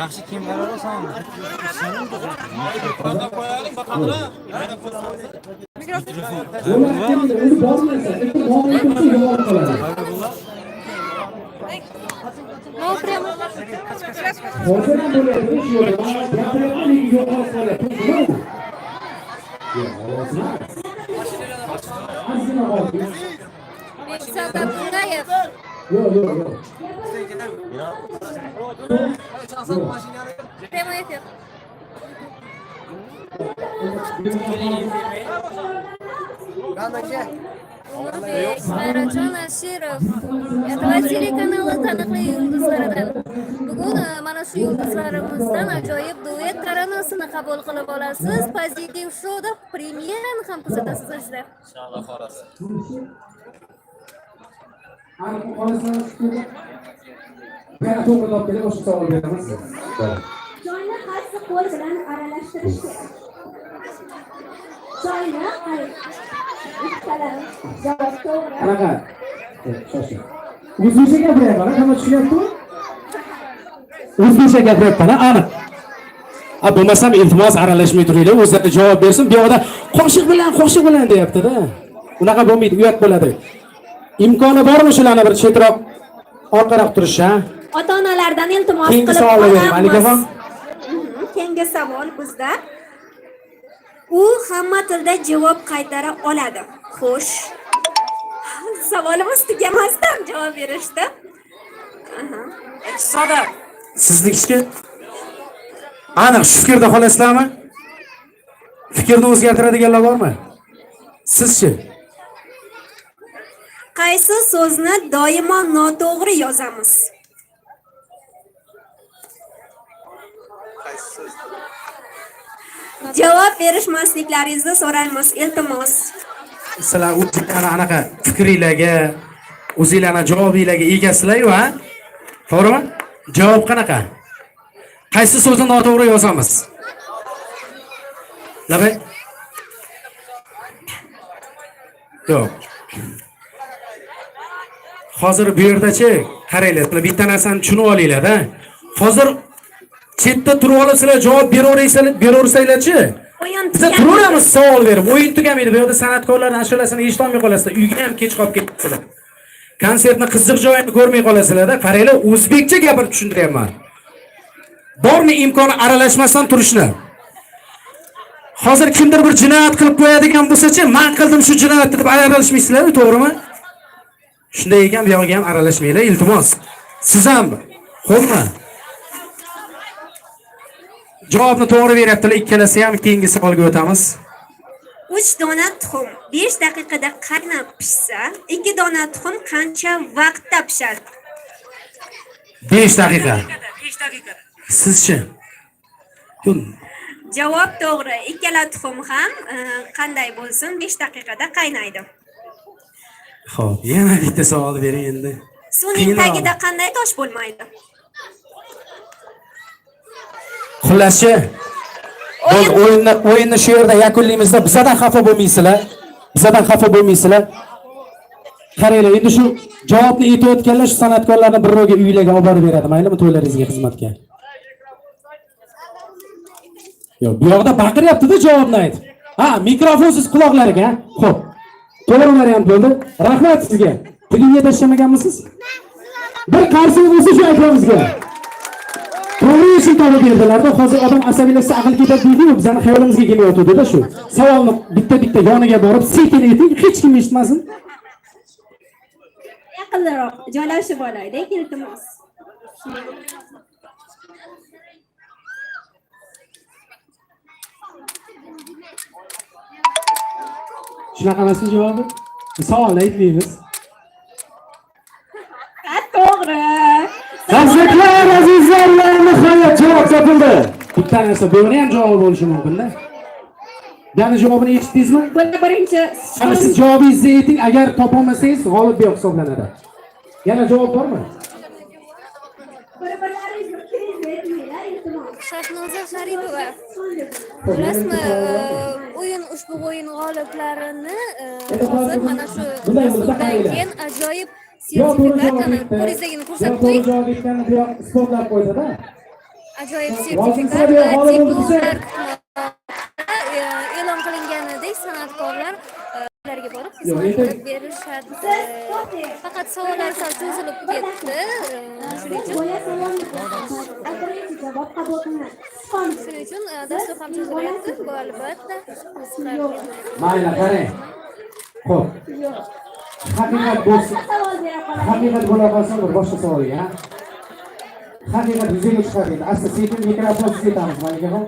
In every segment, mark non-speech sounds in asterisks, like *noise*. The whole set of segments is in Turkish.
Yaxshi kiyimlar olasan. Mikrofonda qo'yaylik, bakalım. Mikrofon. Endi bormaysan, endi bormaysan yomon qoladi. No premo. Hozir ham bo'ladi, shu yerda. Gapirayapman, lekin yomon qoladi. Ya, ovozini. Azizim, ovozini. Bekzat Abdullayev. Yok yok yok. Ya. Remayet yap. Merhabacan Aşirov. TV telekanalı tanıklı yıldızlardan. Bugün mana şu yıldızlarımızdan acayip duet taranasını kabul kılıp olasız. Pozitiv Show'da premieran ham kuzatasiz. İnşallah orası. Xorasi Ani qolasan, yana to'g'ri topgan o'sha savol beramiz. Choyni qaysi qo'l bilan aralashtirish kerak? Choyni qaysi? Ikkalarim javob to'g'ri. Qanaqa? Eh, Shoshing. O'zbekcha gapiryapman, hamma tushunyaptimi? O'zbekcha gapiryapman, aniq. A bo'lmasam iltimos aralashmay turinglar, o'zlari javob bersin. Bu yoqda qoshiq bilan, qoshiq bilan deyapti-da. Unaqa bo'lmaydi, uyat bo'ladi. Imkoni bormi shularni bir chetroq orqaroq turish, ha? Ota-onalardan iltimos Keyingi qilib savolga bering, qolamiz. Alikaxon. Mhm, Keyingi savol bizda. U hamma tilda javob qaytara oladi. Xo'sh. *laughs* Savolimiz tugamasdan javob berishdi. Aha. Sada. Siznikchi? Aniq shu fikrda qolasizlarmi? Fikrni o'zgartiradiganlar bormi? Sizchi? Qaysi so'zni doimo noto'g'ri yozamiz? Javob berishmasliklaringizni so'raymiz, iltimos. sizlar o'zinglarni anaqa fikringlarga o'zinglarni javobinglarga egasizlar-ku. To'g'rimi? Javob qanaqa? Qaysi so'zni noto'g'ri yozamiz? Labay? Yo'q. Hozir bu yerdachi, qaranglar, sizlar bitta narsani tushunib olinglar-da. Hozir chetda turib olib sizlar javob beraversanglarchi. Biza turaveramiz savol berib, o'yin tugamaydi. Bu yerda san'atkorlarning ashulasini eshitolmay qolasizlar. Uyga ham kech qolib ketasizlar. Konsertni qiziq joyini ko'rmay qolasizlar-da. Qaranglar, o'zbekcha gapirib tushuntiryapman. Bormi imkoni aralashmasdan turishni? Hozir kimdir bir jinoyat qilib qo'yadigan bo'lsa-chi, men qildim shu jinoyatni deb aralashmaysizlar, to'g'rimi? Shunday ekan, bu yog'iga ham aralashmanglar, iltimos. Siz ham xo'pmi? Javobni to'g'ri beryaptilar, ikkalasi ham keyingi savolga o'tamiz. 3 dona tuxum 5 daqiqada qaynab pishsa, 2 dona tuxum qancha vaqtda pishadi? 5 daqiqa. Sizchi? Yo'q. Javob to'g'ri. Ikkala tuxum ham e, qanday bo'lsin 5 daqiqada qaynaydi. Xo'p, yana bitta savol bering endi. Suvning tagida qanday tosh bo'lmaydi? Xullaschi. Biz o'yinni o'yinni shu yerda yakunlaymizda bizadan xafa bo'lmaysizlar. Bizadan xafa bo'lmaysizlar. Qaranglar, endi shu javobni aytayotganlar shu san'atkorlarni bir ro'yga uylarga olib borib beradi, maylimi to'ylaringizga xizmatga. Yo'q, bu yoqda baqiryapti-da javobni aytib. Ha, mikrofonsiz quloqlariga. Xo'p. To'g'ri variant bo'ldi. Rahmat sizga. Tilingga tashlamaganmisiz? Bir qarshi bo'lsa shu akamizga. To'g'ri ishni topib berdilarda hozir odam asabiylashsa aql ketadi deydi-yu, bizani xayolimizga kelyotdi-da shu. Savolni bitta-bitta yoniga borib sekin ayting, hech kim eshitmasin. Yaqinroq joylashib olaylik, iltimos. Shunaqa emasmi javobi? Savolni aytmaymiz. Ha, to'g'ri. Tabriklar azizlar, nihoyat javob topildi. Bitta narsa buni ham javobi bo'lishi mumkin-da. Yana javobini eshitdingizmi? Buni birinchi Ana siz javobingizni ayting, agar topolmasangiz g'olib yoq hisoblanadi. Yana javob bormi? Shahnoza Sharipova. Bilasizmi, o'yin ushbu o'yin g'oliblarini hozir mana shu dasturdan keyin ajoyib ko'rsatib qo'ying. Ajoyib sertifikat va e'lon qilinganidek san'atkorlar بيرشاد فقط صور سلسلة البيت shuning uchun dastur ham cho'zilyapti bu albatta mayli qarang ho'p haqiqat bo'lsin haqiqat bo'la qolsin bir boshqa savolga haqiqat yuzaga chiqar endi asta sekin mikrofon sizga aytamiz malikaxon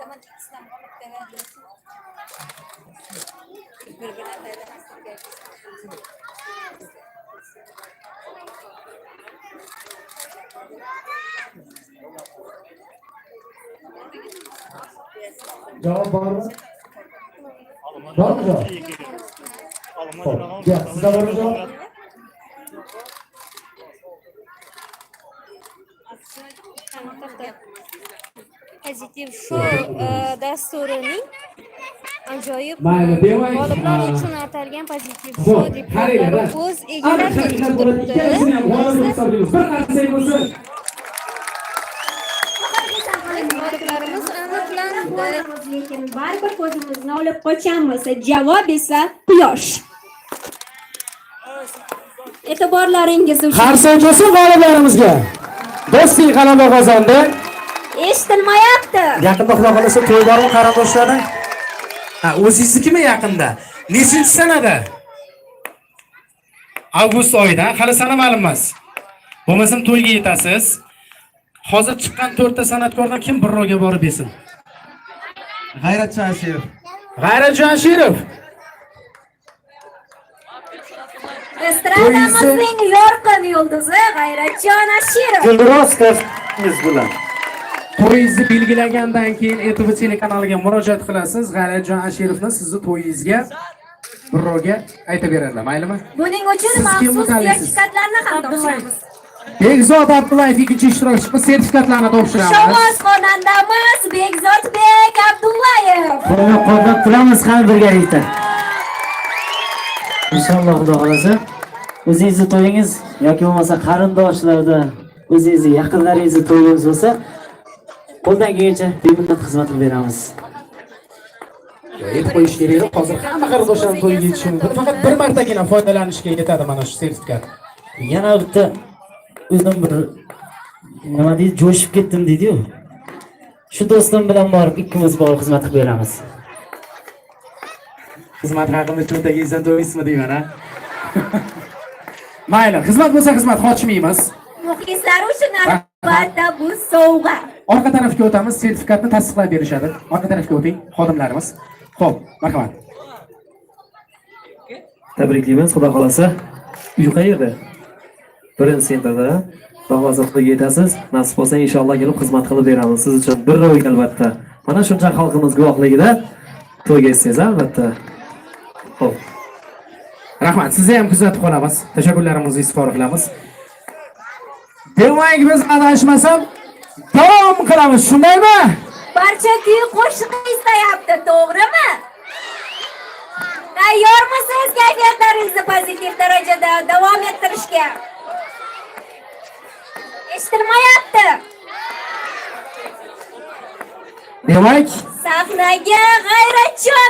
Aytaman ikkisidan qolib demadingiz. Bir-biridan javob bormi bormi javob ho'p gap sizda bormi javob pozitiv show e, dasturining ajoyib g'oliblar uchun atalgan pozitiv qaranglar diplomlari o'z egalariga aniqlandi lekin baribir ko'zimizni olib qochamiz javob esa quyosh e'tiborlaringiz uchun qarsak bo'lsin g'oliblarimizga do'sting g'alaba qozondi eshitilmayapti yaqinda xudo xohlasa to'y bormi qarindoshlaring ha o'zingiznikimi yaqinda nechinchi sanada avgust oyida hali sana ma'lum emas bo'lmasam to'yga yetasiz hozir chiqqan to'rtta san'atkordan kim birrovga borib yesin G'ayratjon Ashirov. g'ayratjon ashirov estradamizning yorqin yulduzi g'ayratjon ashirov kasbingiz bilan to'yingizni belgilagandan keyin etv telekanaliga murojaat qilasiz. G'ayratjon ashirovni sizni to'yingizga birrovga aytib beradilar. Maylimi? Buning uchun maxsus sertifikatlarni ham topshiramiz. Bekzod Abdullayev ikkinchi ishtirokchi sertifikatlarni topshiramiz. shovvoz xonandamiz bekzodbek abdullayev. Qo'llab quvvatlab turamiz ham birgalikda. Inshaalloh Xudo xolasa o'zingizni to'yingiz yoki bo'lmasa qarindoshlarda o'zingizni yaqinlaringizni to'yingiz bo'lsa qo'ldan kelgancha beminnat xizmat qilib beramiz. Aytib qo'yish kerak. Hozir hamma qarindoshlarim to'yiga yetishi mumkin. Faqat bir martagina foydalanishga yetadi mana shu sertifikat. Yana bitta o'zim bir nima deydi jo'shib ketdim deydi-yu. Shu do'stim bilan borib ikkimiz borib xizmat qilib beramiz. Xizmat haqini cho'ntagingizdan to'laysizmi deyman, ha? *laughs* Mayli, xizmat bo'lsa xizmat qochmaymiz. muxlislar uchun albatta bu sovg'a Orqa tarafga o'tamiz, sertifikatni tasdiqlab berishadi. Orqa tarafga o'ting, xodimlarimiz. Xo'p, marhamat. Tabriklaymiz, xudo xohlasa Uy qayerda? Birinchi sentrda. Xudo yetasiz. Nasib bo'lsa inshaalloh kelib xizmat qilib beramiz. Siz uchun bir ro'y albatta. Mana shuncha xalqimiz guvohligida to'yga yetsangiz albatta. Xo'p. Rahmat, sizni ham kuzatib qolamiz. Tashakkurlarimizni izhor qilamiz. Demak, biz adashmasam davom qilamiz, shundaymi? barcha kuy qo'shiq istayapti to'g'rimi tayyormisiz kayfiyatlaringizni pozitiv darajada davom ettirishga eshitilmayapti Demak, sahnaga g'ayratjon ashirovni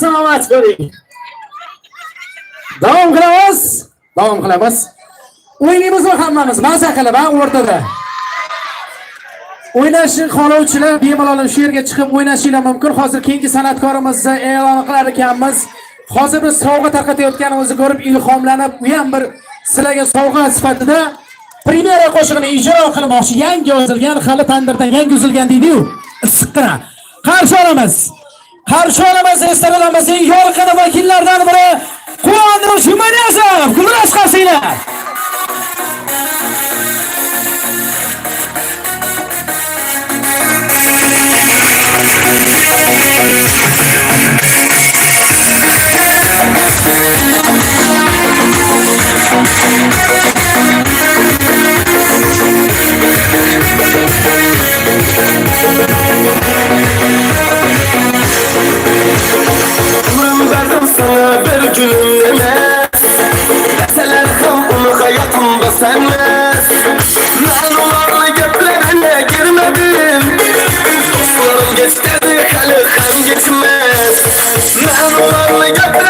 salomat bo'ling. Davom qilamiz. Davom qilamiz. o'ynaymizmi hammamiz maza qilib a o'rtada. O'ynashni xohlovchilar bemalol shu yerga chiqib o'ynashinglar mumkin. Hozir keyingi san'atkorimizni e'lon qilar ekanmiz. Hozir biz sovg'a tarqatayotganimizni ko'rib ilhomlanib, u ham bir sizlarga sovg'a sifatida premyera qo'shig'ini ijro qilmoqchi. Yangi yozilgan, hali tandirdan yangi uzilgan deydi-yu. Issiqqina. Qarshi olamiz. Qarshi olamiz estralamizning yorqin vakillaridan biri Quvondir jumaniyazov Gulras qasinglar. Ömrüm Look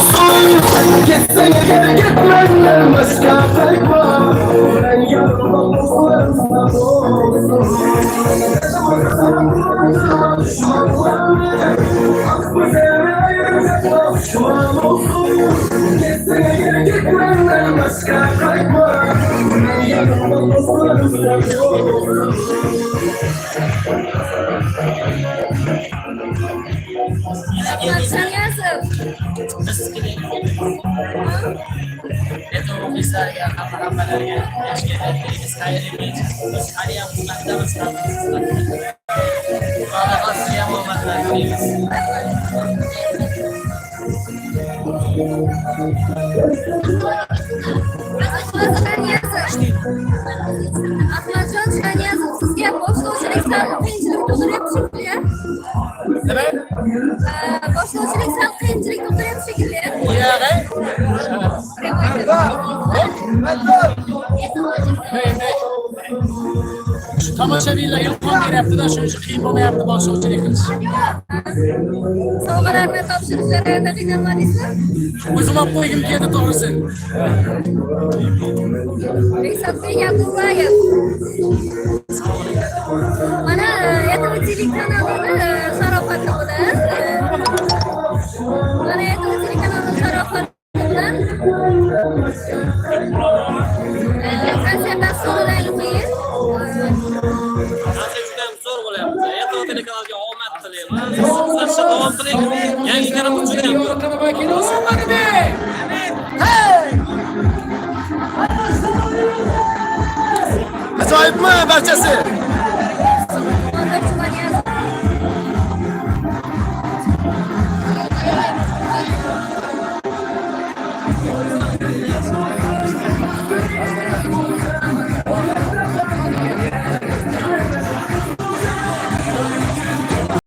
olsun Gitsene geri gitmenden başka Ben yanımda dostlarımla olsun Gitsene geri gitmenden başka kayma Ben yanımda dostlarımla olsun Shumaniyazov. Это muxlislarga, hamma-hammalarga yaxshi kelganligingiz xayrli bo'lsin. Biz haliyam xizmatdamiz. Xudo sizga ham omadlar tilaymiz. Ahmad Shumaniyazov. Ahmadjon Shumaniyazov, sizga boshlovchilik sal qiyinchilik tug'diryapti shekilli. Nima? Ee, Boshlovchilik sal qiyinchilik tug'diryapti shekilli. Shu tomoshabinlar ilhom beryapti-da, shuning uchun qiyin bo'lmayapti boshlovchilik qilish. Sovg'alarni topshirish jarayonida qiynalmadingizmi? O'zim olib qo'ygim keldi to'g'risi. Bekzodbek Yaqubayev. Mana Yetimi TV kanalini e, sharofati bo'lyapti. Ertaga telekanalga omad tilayman. Sizlar davom qiling. Yangi kanal juda ham Ajoyibmi barchasi?